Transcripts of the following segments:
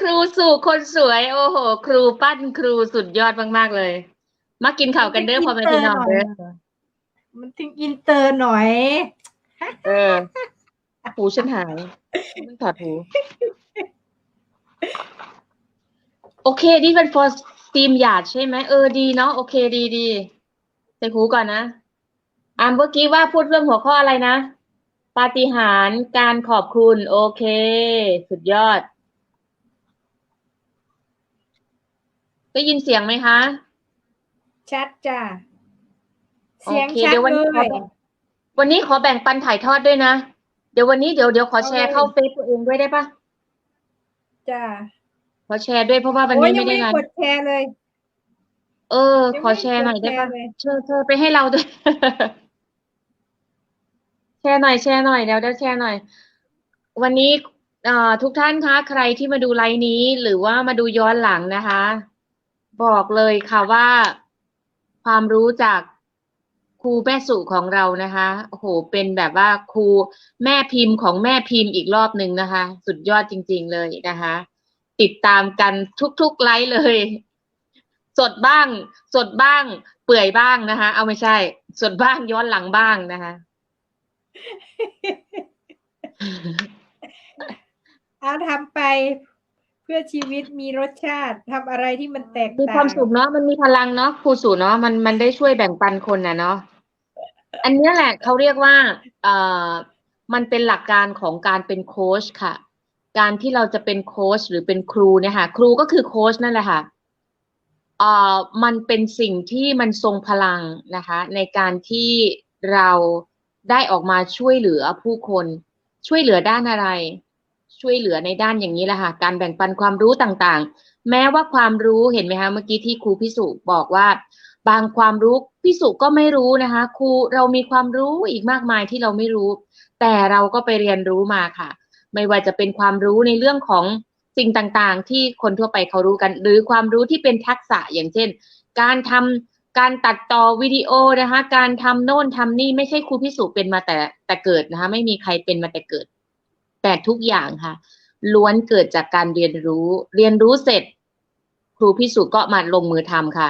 ครูสู่คนสวย โอ้โห ครูปั้นครูสุดยอดมากๆเลย มากินข่าวกันเด้อพอแม่พี่น้องเด้อมันถึงอินเตอร์หน่อย เออ หูฉันหายไม่ถอดหู โอเค นี่เป็น for steam หยาดใช่ไหมเออดีเนาะโอเคดีดีใส่หูก่อนนะอ่าเมื่อกี้ว่าพูดเรื่องหัวข้ออะไรนะปาฏิหาริย์การขอบคุณ โอเค สุดยอด ได้ยินเสียงไหมคะ ชัดจ้ะโอเสียงเคชัดเดี๋ยววันเลนี้ขอยแบ่งวันนี้ขอแบ่งปันถ่ายทอดด้วยนะ เดี๋ยววันนี้เดี๋ยวเดี๋ยวขอแชร์เข้าเฟซตัวเองด้วยได้ปะจ้ะ ขอแชร์ด้วยเพราะว่าวันโอ้ยนี้ยังไม่ไม่ได้ได้ไลกฟ์ดแชร์เลย เออยังขอไม่แชร์หน่อยได้ปะกเลยเชิญเชิญไปให้เราด้วย แชร์หน่อยแชร์หน่อยเดี๋ยวเดี๋ยวแชร์หน่อย วันนี้เอ่อทุกท่านคะ ใครที่มาดูไลฟ์นี้ หรือว่ามาดูย้อนหลังนะคะ บอกเลยค่ะว่า ความรู้จากครูแม่สุของเรานะคะโอ้โหเป็นแบบว่าครูแม่พิมพ์ของแม่พิมพ์อีกรอบหนึ่งนะคะ สุดยอดจริง ๆ เลยนะคะ ติดตามกันทุกๆไลฟ์เลย สดบ้าง สดบ้าง เปื่อยบ้างนะคะ เอาไม่ใช่ สดบ้างย้อนหลังบ้างนะคะเอาทำไป เพื่อชีวิตมีรสชาติทำอะไรที่มันแตกมีต่างความสุขเนาะมันมีพลังเนาะครูสูเนาะมันมันได้ช่วยแบ่งปันคนนะเนาะอันเนี้ยแหละเขาเรียกว่าเอ่อมันเป็นหลักการของการเป็นโค้ชค่ะ การที่เราจะเป็นโค้ชหรือเป็นครูเนี่ยค่ะครูก็คือโค้ชนั่นแหละค่ะเอ่อมันเป็นสิ่งที่มันทรงพลังนะคะ ในการที่เราได้ออกมาช่วยเหลือผู้คน ช่วยเหลือด้านอะไร ช่วยเหลือในด้านอย่างนี้แหละค่ะ การแบ่งปันความรู้ต่างๆ แม้ว่าความรู้เห็นไหมคะเมื่อกี้ที่ครูพิสุบอกว่า บางความรู้พิสุก็ไม่รู้นะคะ ครูเรามีความรู้อีกมากมายที่เราไม่รู้ แต่เราก็ไปเรียนรู้มาค่ะ ไม่ว่าจะเป็นความรู้ในเรื่องของสิ่งต่างๆ ที่คนทั่วไปเขารู้กัน หรือความรู้ที่เป็นทักษะอย่างเช่น การทำการตัดต่อวิดีโอนะคะ การทำโน่นทำนี่ไม่ใช่ครูพิสุเป็นมาแต่แต่เกิดนะคะ ไม่มีใครเป็นมาแต่เกิด แต่ทุกอย่างค่ะ ล้วนเกิดจากการเรียนรู้ เรียนรู้เสร็จ ครูพิสุก็มาลงมือทำค่ะ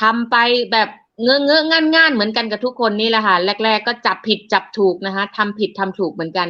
ทำไปแบบเงื้อเงื้อง่านง่านเหมือนกันกับทุกคนนี่แหละค่ะแรก ๆ ก็จับผิดจับถูกนะคะทำผิดทำถูกเหมือนกัน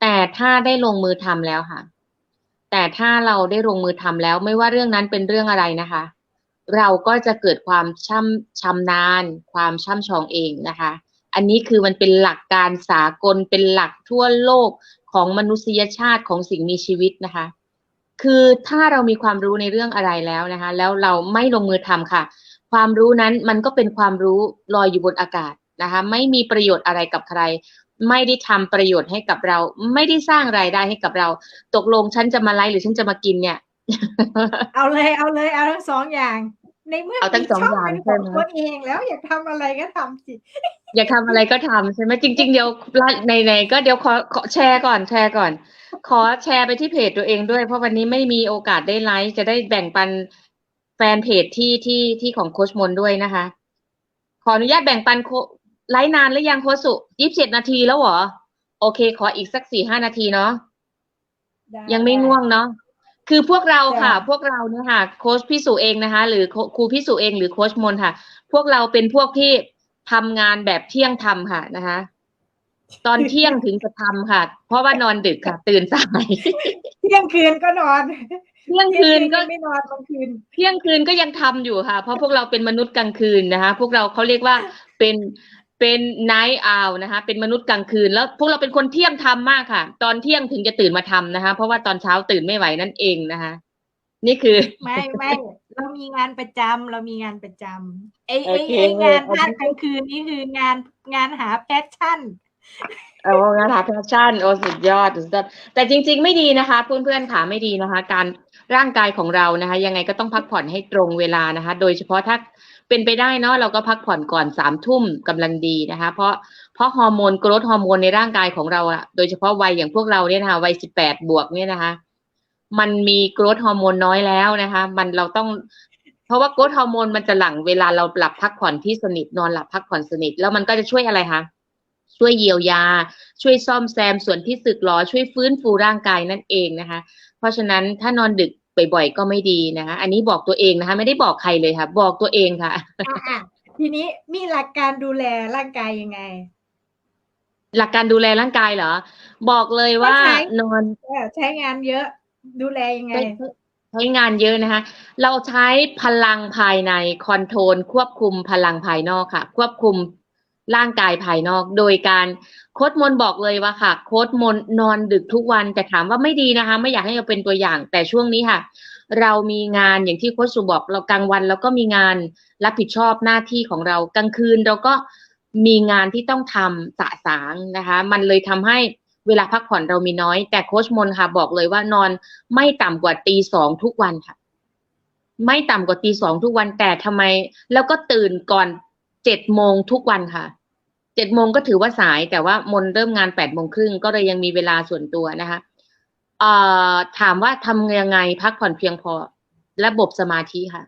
แต่ถ้าได้ลงมือทำแล้วค่ะ แต่ถ้าเราได้ลงมือทำแล้ว ไม่ว่าเรื่องนั้นเป็นเรื่องอะไรนะคะ เราก็จะเกิดความช่ำชำนาญ ความช่ำชองเองนะคะ อันนี้คือมันเป็นหลักการสากลเป็นหลักทั่วโลก ของมนุษยชาติของสิ่งมีชีวิตนะคะ คือถ้าเรามีความรู้ในเรื่องอะไรแล้วนะคะ แล้วเราไม่ลงมือทำค่ะ ความรู้นั้นมันก็เป็นความรู้ลอยอยู่บนอากาศนะคะ ไม่มีประโยชน์อะไรกับใคร ไม่ได้ทำประโยชน์ให้กับเรา ไม่ได้สร้างรายได้ให้กับเรา ตกลงฉันจะมาไลฟ์หรือฉันจะมากินเนี่ย เอาเลยเอาเลยเอาทั้งสองอย่าง ในเมื่อเอาทั้งสองอย่างมีช่เป็นขใช่องไหมตัวเองแล้วอยากทำอะไรก็ทำสิ อยากทำอะไรก็ทำใช่ไหมจริง ๆ เดี๋ยวในในๆก็เดี๋ยวขอขอแชร์ก่อนแชร์ก่อน ขอแชร์ไปที่เพจตัวเองด้วย เพราะวันนี้ไม่มีโอกาสได้ไลฟ์จะได้แบ่งปันแฟนเพจที่ที่ที่ของโคชมนด้วยนะคะ ขออนุญาตแบ่งปันโคไลฟ์นานหรือยังโคชสุยี่สิบเจ็ดนาทีแล้วเหรอ โอเค ขออีกสักสี่ห้านาทีเนาะได้ยังไม่ง่วงเนาะ คือพวกเราค่ะจ้ะพวกเราเนี่ยค่ะ โค้ชพี่สุเองนะคะ หรือโคครูพี่สุเองหรือโค้ชมนค่ะ พวกเราเป็นพวกที่ทำงานแบบเที่ยงทำค่ะนะคะ ตอนเที่ยงถึงจะทำค่ะ เพราะว่านอนดึกค่ะ ตื่นสายเที่ยงคืนก็นอนเที่ยงคืนก็เที่ยงไม่นอนกลางคืน เที่ยงคืนก็ยังทำอยู่ค่ะ เพราะพวกเราเป็นมนุษย์กลางคืนนะคะ พวกเราเขาเรียกว่าเป็น เป็นไนท์อาวนะคะ เป็นมนุษย์กลางคืน แล้วพวกเราเป็นคนเที่ยงทำมากค่ะ ตอนเที่ยงถึงจะตื่นมาทำนะคะ เพราะว่าตอนเช้าตื่นไม่ไหวนั่นเองนะคะ นี่คือ ไม่ไม่เรามีงานประจำเรามีงานประจำไอ้โอไอ้เคไอ้งานเอาภาคกลางคืนนี่คืองานงานหาแพชชั่นเอางานหาแพชชั่นโอ้สุดยอดสุดยอดแต่จริง ๆ ไม่ดีนะคะ เพื่อนๆค่ะไม่ดีนะคะ การ ร่างกายของเรานะคะ ยังไงก็ต้องพักผ่อนให้ตรงเวลานะคะ โดยเฉพาะถ้าเป็นไปได้เนาะเราก็พักผ่อนก่อนสามทุ่มกำลังดีนะคะ เพราะเพราะฮอร์โมนกรดฮอร์โมนในร่างกายของเราอะโดยเฉพาะวัยอย่างพวกเราเนี่ยนะคะวัยสิบแปดบวกเนี่ยนะคะ มันมีกรดฮอร์โมนน้อยแล้วนะคะ มันเราต้องเพราะว่ากรดฮอร์โมนมันจะหลั่งเวลาเราหลับพักผ่อนที่สนิทนอนหลับพักผ่อนสนิท แล้วมันก็จะช่วยอะไรคะช่วยเยียวยา ช่วยซ่อมแซมส่วนที่สึกหรอช่วยฟื้นฟูร่างกายนั่นเองนะคะ ราะฉะนั้นถ้านอนดึกบ่อยๆก็ไม่ดีนะคะ อันนี้บอกตัวเองนะคะ ไม่ได้บอกใครเลยค่ะ บอกตัวเองค่ะอะอะทีนี้มีหลักการดูแลร่างกายยังไง หลักการดูแลร่างกายเหรอ บอกเลยว่าก็ใช้นอนเออใช้งานเยอะ ดูแลยังไงใช้ใช้งานเยอะนะคะ เราใช้พลังภายในคอนโทรลควบคุมพลังภายนอกค่ะ ควบคุม ร่างกายภายนอก โดยการโค้ดมนบอกเลยว่าค่ะ โค้ดมนนอนดึกทุกวันแต่ถามว่าไม่ดีนะคะ ไม่อยากให้เราเป็นตัวอย่าง แต่ช่วงนี้ค่ะ เรามีงานอย่างที่โค้ชสุบอก เรากลางวันเราก็มีงานรับผิดชอบหน้าที่ของเรากลางคืนเราก็มีงานที่ต้องทำสะสางนะคะ มันเลยทำให้เวลาพักผ่อนเรามีน้อย แต่โค้ชมนค่ะ บอกเลยว่านอนไม่ต่ำกว่าตีสองทุกวันค่ะ ไม่ต่ำกว่าตีสองทุกวันแต่ทำไม แล้วก็ตื่นก่อนเจ็ดโมงทุกวันค่ะ เจ็ดโมงก็ถือว่าสายแต่ว่ามนเริ่มงานแปดโมงครึ่งก็เลยยังมีเวลาส่วนตัวนะคะเอ่อถามว่าทำยังไงพักผ่อนเพียงพอ ระบบสมาธิค่ะ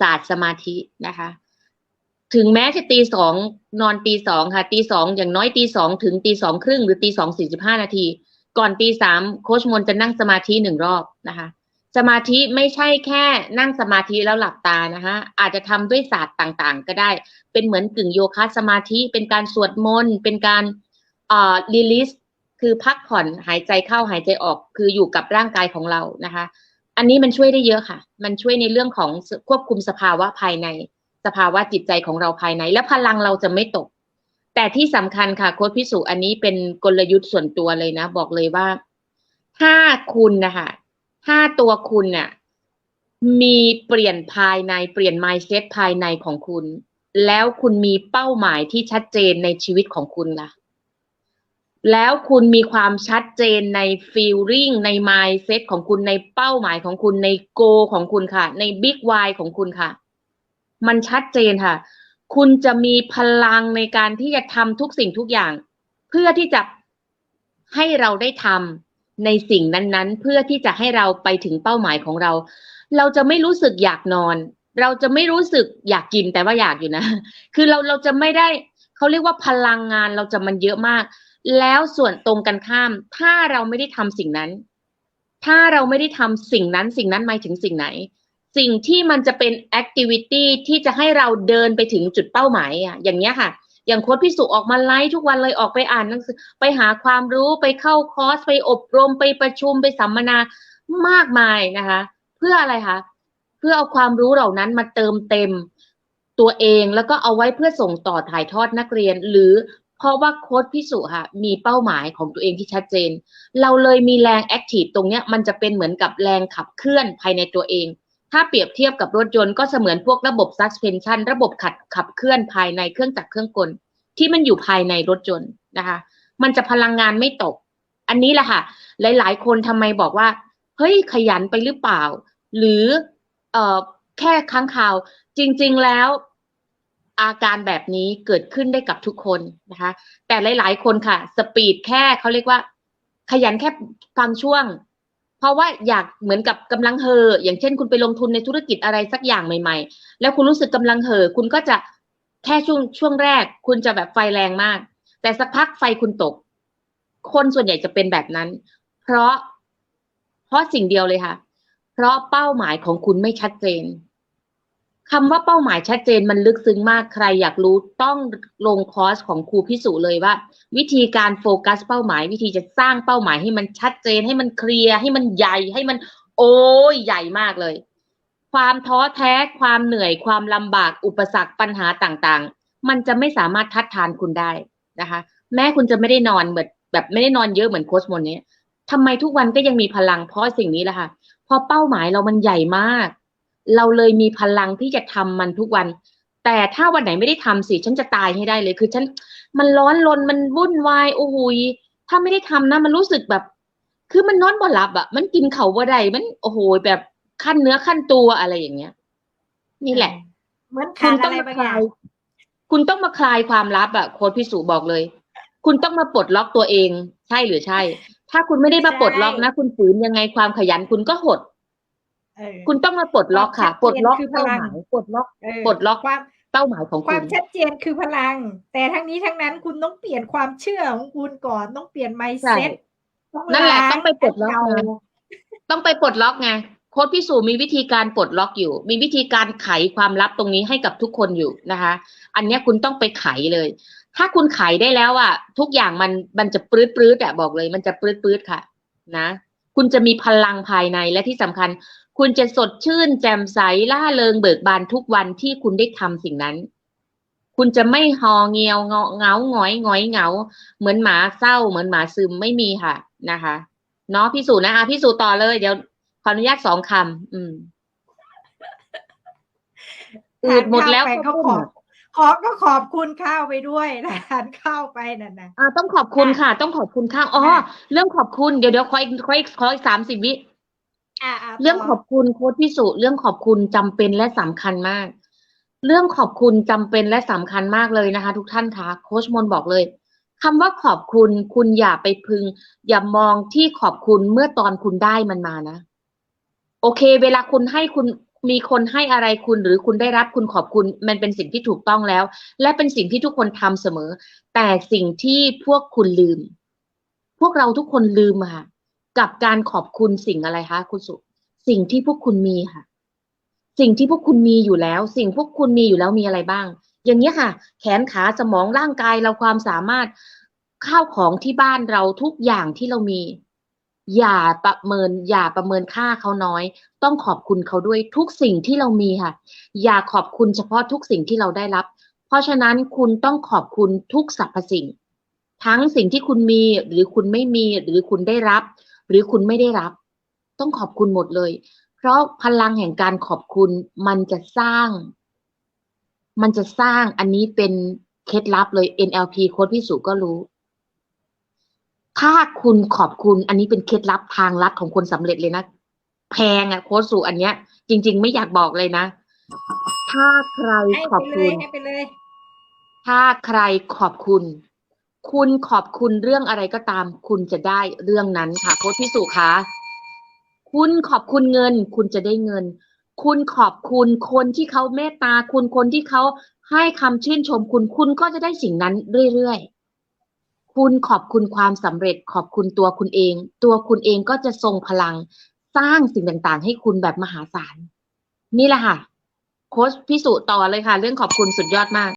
ศาสตร์สมาธินะคะ ถึงแม้จะตีสองนอนตีสองค่ะ ตีสองอย่างน้อยตีสองถึงตีสองครึ่งหรือตีสองสี่สิบห้านาที ก่อนตีสามโค้ชมนจะนั่งสมาธิหนึ่งรอบนะคะ สมาธิไม่ใช่แค่นั่งสมาธิแล้วหลับตานะคะ อาจจะทำด้วยศาสตร์ต่างๆ ก็ได้ เป็นเหมือนกึ่งโยคะสมาธิ เป็นการสวดมนต์ เป็นการเอ่อรีลิสคือพักผ่อนหายใจเข้าหายใจออก คืออยู่กับร่างกายของเรานะคะ อันนี้มันช่วยได้เยอะค่ะ มันช่วยในเรื่องของควบคุมสภาวะภายใน สภาวะจิตใจของเราภายใน และพลังเราจะไม่ตก แต่ที่สำคัญค่ะโค้ชพิสุอันนี้เป็นกลยุทธ์ส่วนตัวเลยนะ บอกเลยว่า ถ้าคุณนะคะ ถ้าตัวคุณเนี่ยมีเปลี่ยนภายในเปลี่ยน mindset ภายในของคุณ แล้วคุณมีเป้าหมายที่ชัดเจนในชีวิตของคุณล่ะ แล้วคุณมีความชัดเจนใน feeling ใน mindset ของคุณในเป้าหมายของคุณใน go ของคุณค่ะ ใน big why ของคุณค่ะ มันชัดเจนค่ะ คุณจะมีพลังในการที่จะทำทุกสิ่งทุกอย่าง เพื่อที่จะให้เราได้ทำ ในสิ่งนั้นๆ เพื่อที่จะให้เราไปถึงเป้าหมายของเรา เราจะไม่รู้สึกอยากนอน เราจะไม่รู้สึกอยากกินแต่ว่าอยากอยู่นะ คือเราเราจะไม่ได้เขาเรียกว่าพลังงานเราจะมันเยอะมาก แล้วส่วนตรงกันข้าม ถ้าเราไม่ได้ทำสิ่งนั้น ถ้าเราไม่ได้ทำสิ่งนั้นสิ่งนั้นหมายถึงสิ่งไหน สิ่งที่มันจะเป็นแอคทิวิตี้ที่จะให้เราเดินไปถึงจุดเป้าหมายอะอย่างเนี้ยค่ะ อย่างโค้ชพิสุออกมาไลฟ์ทุกวันเลยออกไปอ่านหนังสือ ไปหาความรู้ไปเข้าคอร์สไปอบรมไปประชุมไปสัมมนามากมายนะคะ เพื่ออะไรคะเพื่อเอาความรู้เหล่านั้นมาเติมเต็มตัวเองแล้วก็เอาไว้เพื่อส่งต่อถ่ายทอดนักเรียน หรือเพราะว่าโค้ชพิสุค่ะมีเป้าหมายของตัวเองที่ชัดเจน เราเลยมีแรงแอคทีฟตรงเนี้ยมันจะเป็นเหมือนกับแรงขับเคลื่อนภายในตัวเอง ถ้าเปรียบเทียบกับรถยนต์ก็เสมือนพวกระบบ suspension ระบบขัดขับเคลื่อนภายในเครื่องจักรเครื่องกล ที่มันอยู่ภายในรถยนต์นะคะ มันจะพลังงานไม่ตก อันนี้แหละค่ะ หลาย ๆ คนทำไมบอกว่า เฮ้ยขยันไปหรือเปล่า หรือเออแค่ครั้งคราว จริง ๆ แล้วอาการแบบนี้เกิดขึ้นได้กับทุกคนนะคะ แต่หลาย ๆ คนค่ะ สปีดแค่เขาเรียกว่า ขยันแค่ฟังช่วง เพราะว่าอยากเหมือนกับกำลังเห่ออย่างเช่น คุณไปลงทุนในธุรกิจอะไรสักอย่างใหม่ ๆ แล้วคุณรู้สึกกำลังเห่อคุณก็จะแค่ช่วงช่วงแรก คุณจะแบบไฟแรงมาก แต่สักพักไฟคุณตก คนส่วนใหญ่จะเป็นแบบนั้น เพราะ เพราะสิ่งเดียวเลยค่ะ เพราะเป้าหมายของคุณไม่ชัดเจน คำว่าเป้าหมายชัดเจนมันลึกซึ้งมากใครอยากรู้ต้องลงคอร์สของครูพิสูเลยว่า วิธีการโฟกัสเป้าหมาย วิธีจะสร้างเป้าหมายให้มันชัดเจนให้มันเคลียร์ให้มันใหญ่ให้มันโอ้ยใหญ่มากเลย ความท้อแท้ความเหนื่อยความลำบากอุปสรรคปัญหาต่างๆ มันจะไม่สามารถทัดทานคุณได้นะคะ แม้คุณจะไม่ได้นอนเหมือนแบบไม่ได้นอนเยอะเหมือนโค้ชมนเนี้ยทำไมทุกวันก็ยังมีพลังเพราะสิ่งนี้แหละค่ะเพราะเป้าหมายเรามันใหญ่มาก เราเลยมีพลังที่จะทำมันทุกวัน แต่ถ้าวันไหนไม่ได้ทำสิฉันจะตายให้ได้เลย คือฉันมันร้อนรนมันวุ่นวายโอ้โหยถ้าไม่ได้ทำนะมันรู้สึกแบบ คือมันนอนบ่หลับอะ่ะ มันกินเขาบ่ได้มันโอ้โหแบบขั้นเนื้อขั้นตัวอะไรอย่างเงี้ย นี่แหละเหมือนคุขาณดต้อะองไรมาบางคอย่าลางยคุณต้องมาคลายความลับอะโค้ดพิสูบอกเลย คุณต้องมาปลดล็อกตัวเอง ใช่หรือใช่ ถ้าคุณไม่ได้มาปลดล็อกนะ คุณฝืนยังไงความขยันคุณก็หดเออ คุณต้องมาปลดล็อกค่ะความชัดเจนปลดล็อกคือพเป้าลัหงมายปลดล็อกเออปลดล็อกความเป้าหมายของคคุวามณชัดเจนคือพลัง แต่ทั้งนี้ทั้งนั้นคุณต้องเปลี่ยนความเชื่อของคุณก่อนต้องเปลี่ยนใช่ mindset ต้องนั่นแหละล้างต้องไปปลดล็อกเานะต้องไปปลดล็อกไงค้ดพิสูจน์มีวิธีการปลดล็อกอยู่ มีวิธีการไขความลับตรงนี้ให้กับทุกคนอยู่นะคะ อันเนี้ยคุณต้องไปไขเลย ถ้าคุณไขได้แล้วอะ ทุกอย่างมันมันจะปลื้ดปลื้ดอะบอกเลย มันจะปลื้ดปลื้ดค่ะ นะ คุณจะมีพลังภายในและที่สำคัญ คุณจะสดชื่น แจ่มใสล่าเริงเบิกบานทุกวันที่คุณได้ทำสิ่งนั้น คุณจะไม่หอเงียวเงาเหงาหงอยหงอยเหงา เหมือนหมาเศร้า เหมือนหมาซึมไม่มีค่ะนะคะเนาะพิสูจน์นะอะพิสูจน์ต่อเลย เดี๋ยวขออนุญาตสองคำอืมอืดหมดแล้วทานข้าไปก็ข้าวขปุ้อนบขอก็ขอบคุณข้าวไปด้วยนะทานข้าวไปนั่นนะอ่าต้องขอบคุณค่ะ ต้องขอบคุณข้างอ๋อค่ะเรื่องขอบคุณเดี๋ยวเดี๋ยวขออีกขออีกขออีกสามสิบวิอ่าา เรื่องขอบคุณโค้ชพิสุเรื่องขอบคุณจำเป็นและสำคัญมาก เรื่องขอบคุณจำเป็นและสำคัญมากเลยนะคะ ทุกท่านคะโค้ชมนบอกเลยคำว่าขอบคุณคุณอย่าไปพึง อย่ามองที่ขอบคุณเมื่อตอนคุณได้มันมานะ โอเค เวลาคุณให้คุณมีคนให้อะไรคุณหรือคุณได้รับคุณขอบคุณ มันเป็นสิ่งที่ถูกต้องแล้ว และเป็นสิ่งที่ทุกคนทำเสมอ แต่สิ่งที่พวกคุณลืม พวกเราทุกคนลืมค่ะ กับการขอบคุณสิ่งอะไรคะคุณสุ สิ่งที่พวกคุณมีค่ะ สิ่งที่พวกคุณมีอยู่แล้ว สิ่งพวกคุณมีอยู่แล้วมีอะไรบ้าง อย่างนี้ยค่ะ แขนขาสมองร่างกายเราความสามารถข้าวของที่บ้านเราทุกอย่างที่เรามี อย่าประเมิน อย่าประเมินค่าเขาน้อย ต้องขอบคุณเขาด้วยทุกสิ่งที่เรามีค่ะ อย่าขอบคุณเฉพาะทุกสิ่งที่เราได้รับ เพราะฉะนั้นคุณต้องขอบคุณทุกสรรพสิ่ง ทั้งสิ่งที่คุณมีหรือคุณไม่มีหรือคุณได้รับ หรือคุณไม่ได้รับ ต้องขอบคุณหมดเลย เพราะพลังแห่งการขอบคุณมันจะสร้าง มันจะสร้างอันนี้เป็นเคล็ดลับเลย NLP โค้ดพี่สุก็รู้ ถ้าคุณขอบคุณอันนี้เป็นเคล็ดลับทางลัดของคนสำเร็จเลยนะ แพงอะโค้ดสุอันเนี้ย จริง ๆ ไม่อยากบอกเลยนะ ถ้าใครให้ขอบไปเลคุยณให้ไปเลยถ้าใครขอบคุณ คุณขอบคุณเรื่องอะไรก็ตาม คุณจะได้เรื่องนั้นค่ะโค้ชพิสุคะคุณขอบคุณเงิน คุณจะได้เงิน คุณขอบคุณคนที่เขาเมตตาคุณคนที่เขาให้คำชื่นชมคุณ คุณก็จะได้สิ่งนั้นเรื่อยๆ คุณขอบคุณความสำเร็จ ขอบคุณตัวคุณเอง ตัวคุณเองก็จะทรงพลังสร้างสิ่งต่างๆ ให้คุณแบบมหาศาล นี่แหละค่ะ โค้ชพิสุต่อเลยค่ะ เรื่องขอบคุณสุดยอดมาก